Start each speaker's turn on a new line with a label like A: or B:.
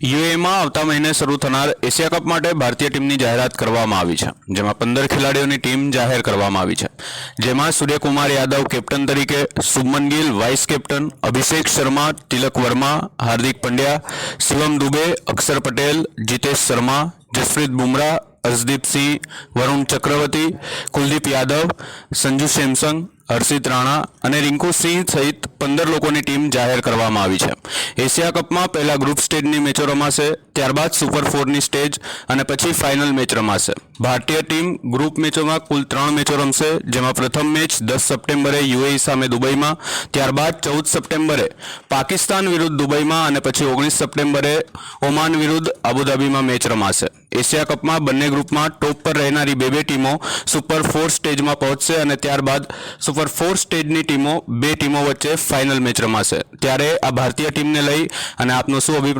A: યુએમાં આવતા મહિને શરૂ થનાર એશિયા કપ માટે ભારતીય ટીમની જાહેરાત કરવામાં આવી છે, જેમાં પંદર ખેલાડીઓની ટીમ જાહેર કરવામાં આવી છે. જેમાં સૂર્યકુમાર યાદવ કેપ્ટન તરીકે, Shubman Gill vice captain, Abhishek Sharma, Tilak Varma, Hardik Pandya, Shivam Dube, Axar Patel, Jitesh Sharma, Jasprit Bumrah Harshdeep Singh Varun Chakravarthy, Kuldeep Yadav, Sanju Samson Harshit Rana અને રિંકુ સિંહ સહિત પંદર લોકોની ટીમ જાહેર કરવામાં આવી છે. એશિયા કપમાં પહેલા ગ્રુપ સ્ટેજની મેચો રમાશે, ત્યારબાદ સુપર ફોરની સ્ટેજ અને પછી ફાઇનલ મેચ રમાશે. ભારતીય ટીમ ગ્રુપ મેચોમાં કુલ ત્રણ મેચો રમશે, જેમાં પ્રથમ મેચ દસ સપ્ટેમ્બરે યુએઈ સામે દુબઈમાં, ત્યારબાદ ચૌદ સપ્ટેમ્બરે પાકિસ્તાન વિરુદ્ધ દુબઈમાં અને પછી ઓગણીસ સપ્ટેમ્બરે ઓમાન વિરુદ્ધ અબુધાબીમાં મેચ રમાશે. એશિયા કપમાં બંને ગ્રુપમાં ટોપ પર રહેનારી બે બે ટીમો સુપર ફોર સ્ટેજમાં પહોંચશે અને ત્યારબાદ સુપર ફોર સ્ટેજની ટીમો, બે ટીમો વચ્ચે ફાઇનલ મેચ રમાશે. ત્યારે આ ભારતીય ટીમને લઈ અને આપનો શું અભિપ્રાય?